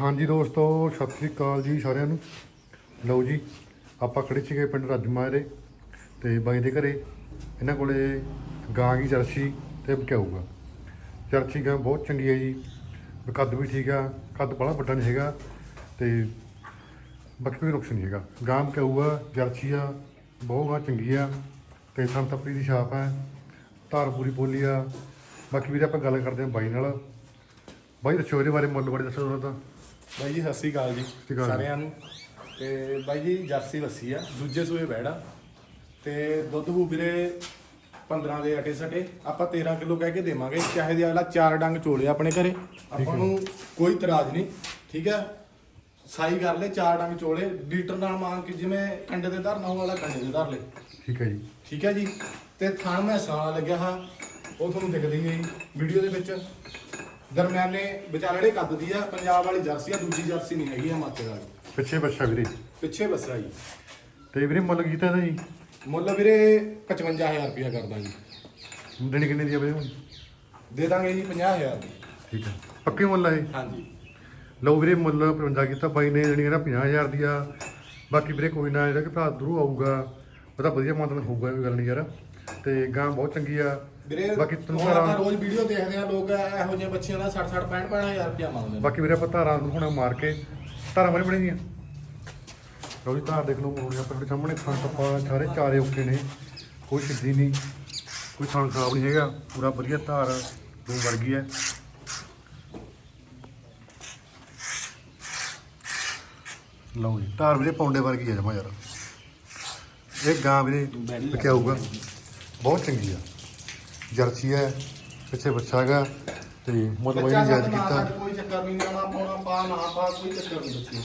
ਹਾਂਜੀ ਦੋਸਤੋ, ਸਤਿ ਸ੍ਰੀ ਅਕਾਲ ਜੀ ਸਾਰਿਆਂ ਨੂੰ। ਲਓ ਜੀ, ਆਪਾਂ ਖੜੇ ਸੀਗੇ ਪਿੰਡ ਰਾਜਮਾਰੇ ਤੇ ਬਾਈ ਦੇ ਘਰੇ। ਇਹਨਾਂ ਕੋਲੇ ਗਾਂ ਦੀ ਜਰਸੀ ਤੇ ਬਕਿਆਊਗਾ। ਜਰਸੀ ਗਾਂ ਬਹੁਤ ਚੰਗੀ ਹੈ ਜੀ। ਕੱਦ ਵੀ ਠੀਕ ਆ, ਕੱਦ ਬੜਾ ਵੱਡਾ ਨਹੀਂ ਹੈਗਾ ਤੇ ਬਾਕੀ ਕੋਈ ਨੁਕਸ ਨਹੀਂ ਹੈਗਾ। ਗਾਂ ਬਕਿਆਊਗਾ ਜਰਸੀ ਆ, ਬਹੁਤ ਗਾਂ ਚੰਗੀ ਆ ਤੇ ਸੰਤਪਰੀ ਦੀ ਛਾਪ ਹੈ ਧਾਰ ਪੂਰੀ ਬੋਲੀ ਆ। ਬਾਕੀ ਵੀਰੇ ਆਪਾਂ ਗੱਲ ਕਰਦੇ ਹਾਂ ਬਾਈ ਨਾਲ। ਬਾਈ ਦੱਸੋ ਇਹਦੇ ਬਾਰੇ ਮੁੱਲ ਬਾਰੇ ਦੱਸੋ ਥੋੜਾ ਤਾਂ। ਬਾਈ ਜੀ ਸਤਿ ਸ੍ਰੀ ਅਕਾਲ ਜੀ ਸ੍ਰੀ ਅਕਾਲ। ਸਾਰਿਆਂ ਨੂੰ। ਤੇ ਬਾਈ ਜੀ ਜਰਸੀ ਲੱਸੀ ਆ ਦੂਜੇ ਸੂਏ ਬੈੜਾ। ਤੇ ਦੁੱਧ ਹੂ ਵੀਰੇ 15 ਦੇ ਅਟੇ ਸਟੇ। ਆਪਾਂ 13 ਕਿਲੋ ਕਹਿ ਕੇ ਦੇਵਾਂਗੇ। ਚਾਹੇ ਦੀ ਅਗਲਾ ਚਾਰ ਡੰਗ ਚੋਲੇ ਆਪਣੇ ਘਰੇ ਆਪਾਂ ਨੂੰ ਕੋਈ ਇਤਰਾਜ਼ ਨਹੀਂ। ਠੀਕ ਹੈ ਸਾਈ ਕਰ ਲੈ ਚਾਰ ਡੰਗ ਚੋਲੇ। ਲੀਟਰ ਨਾਲ ਮੰਗ ਕੇ ਜਿਵੇਂ ਕੰਡੇ ਦੇ ਧਰਨਾ ਉਹ ਵਾਲਾ ਕੰਡੇ ਦੇ ਧਰ ਲੈ। ਠੀਕ ਹੈ ਜੀ। ਠੀਕ ਹੈ ਜੀ? ਤੇ ਥਣ ਮੈਸਾਂ ਵਾਲਾ ਲੱਗਿਆ ਹਾਂ। ਉਹ ਤੁਹਾਨੂੰ ਦਿਖਦੀ ਹੈ ਜੀ ਵੀਡੀਓ ਦੇ ਵਿੱਚ। ਦਰਮਿਆਨੇ ਵਿਚਾਲੜੇ ਕੱਦ ਦੀ ਆ ਪੰਜਾਬ ਵਾਲੀ ਜਰਸੀ ਆ ਦੂਜੀ ਜਰਸੀ ਨਹੀਂ ਹੈਗੀ ਹਿਮਾਚਲ ਵਾਲੀ। ਪਿੱਛੇ ਬੱਚਾ ਵੀਰੇ। ਪਿੱਛੇ ਬੱਸਾ ਜੀ। ਤੇ ਵੀਰੇ ਮੁੱਲ ਕੀਤਾ ਇਹਦਾ ਜੀ? ਮੁੱਲ ਵੀਰੇ 55000 ਰੁਪਇਆ ਕਰਦਾ ਜੀ। ਦੇਣੀ ਕਿੰਨੇ ਦੀ ਆ ਵੀਰੇ ਹੁਣ? ਦੇ ਦਾਂਗੇ ਜੀ 50000 ਦੀ। ਠੀਕ ਹੈ ਪੱਕੇ ਮੁੱਲ ਆ ਇਹ? ਹਾਂਜੀ। ਲਓ ਵੀਰੇ ਮੁੱਲ 55 ਕੀਤਾ ਬਾਈ ਨੇ ਦੇਣੀ ਕਹਿੰਦਾ 50000 ਦੀ ਆ। ਬਾਕੀ ਵੀਰੇ ਕੋਈ ਨਾ ਜਿਹੜਾ ਕਿ ਭਰਾ ਦਰੂ ਆਊਗਾ ਉਹਦਾ ਵਧੀਆ ਮਾਤਨ ਹੋਊਗਾ ਕੋਈ ਗੱਲ ਨਹੀਂ ਯਾਰ। ਤੇ ਗਾਂ ਬਹੁਤ ਚੰਗੀ ਆ। ਵੀਰੇ ਬਾਕੀ ਤੁਹਾਨੂੰ ਆਪਾਂ ਧਾਰਾਂ ਰੋਜ਼ ਵੀਡੀਓ ਦੇਖਦੇ ਆ ਲੋਕ ਇਹੋ ਜਿਹੇ ਬੱਚਿਆਂ ਦਾ 60 60 65 50000 ਰੁਪਇਆ ਮੰਗਦੇ ਨੇ। ਬਾਕੀ ਵੀਰੇ ਆਪਾਂ ਧਾਰਾਂ ਨੂੰ ਹੁਣ ਮਾਰ ਕੇ ਧਾਰਾਂ ਬਣੀ ਬਣੀਆਂ। ਲਓ ਜੀ ਧਾਰ ਦੇਖ ਲਓ ਹੁਣ ਆਪਾਂ ਤੁਹਾਡੇ ਸਾਹਮਣੇ। ਖਾਂ ਟੱਪਾ ਸਾਰੇ ਚਾਰੇ ਓਕੇ ਨੇ ਕੋਈ ਸਿੱਧੀ ਨਹੀਂ ਕੋਈ ਥਣ ਖਰਾਬ ਨਹੀਂ ਹੈਗਾ। ਪੂਰਾ ਵਧੀਆ ਧਾਰ ਦੋ ਵਰਗੀ ਹੈ। ਲਓ ਜੀ ਧਾਰ ਵੀਰੇ ਪੌਂਡੇ ਵਰਗੀ ਹੈ ਜਮਾ ਯਾਰ। ਇਹ ਗਾਂ ਵੀਰੇ ਕਿਆ ਹੋਊਗਾ ਬਹੁਤ ਚੰਗੀ ਆ। ਜਰਸੀ ਹੈ ਪਿੱਛੇ ਬੱਚਾ ਹੈਗਾ ਤੇ ਮੁੱਲ ਬਾਈ ਬੱਚਾ ਨੇ ਜਾਇਜ਼ ਸਾਡਾ ਨਾ ਕੀਤਾ। ਸਾਡਾ ਕੋਈ ਚੱਕਰ ਨਹੀਂ ਆਉਣਾ ਪਾਉਣਾ ਪਾ ਨਾ ਪਾ ਕੋਈ ਚੱਕਰ ਨਹੀਂ ਬੱਚੇ।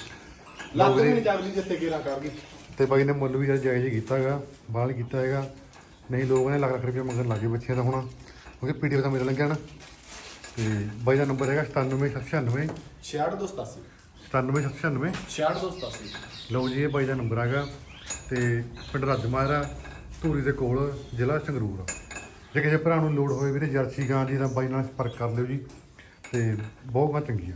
ਲੱਗ ਵੀ ਨਹੀਂ ਚੱਲਦੀ ਜਿੱਥੇ ਕੇਰਾ ਕਰ ਗਈ। ਤੇ ਬਾਈ ਨੇ ਮੁੱਲ ਵੀ ਜਿਹੜਾ ਜਾਇਜ਼ ਹੀ ਕੀਤਾ ਹੈਗਾ ਬਾਹਰ ਕੀਤਾ ਹੈਗਾ। ਨਹੀਂ ਲੋਕ ਨੇ ਲੱਖ ਲੱਖ ਰੁਪਏ ਮੰਗਣ ਲੱਗੇ ਬੱਚਿਆਂ ਦਾ ਹੁਣ ਕਿਉਂਕਿ ਪੀਡੀਐਫ ਦਾ ਮੇਰਾ ਲੱਗਿਆ ਨਾ। ਤੇ ਬਾਈ ਦਾ ਨੰਬਰ ਹੈਗਾ 97796 6287 97796 6287 ਲਓ ਜੀ ਇਹ ਬਾਈ ਦਾ ਨੰਬਰ ਹੈਗਾ। ਤੇ ਪਿੰਡ ਰਾਜਮਾਰਾ ਧੂਰੀ ਦੇ ਕੋਲ ਜ਼ਿਲ੍ਹਾ ਸੰਗਰੂਰ। ਜੇ ਕਿਸੇ ਭਰਾ ਨੂੰ ਲੋੜ ਹੋਵੇ ਵੀਰੇ ਜਰਸੀ ਗਾਂ ਦੀ ਤਾਂ ਬਾਈ ਨਾਲ ਸੰਪਰਕ ਕਰ ਲਿਓ ਜੀ ਤੇ ਬਹੁਤ ਗਾਂ ਚੰਗੀ ਆ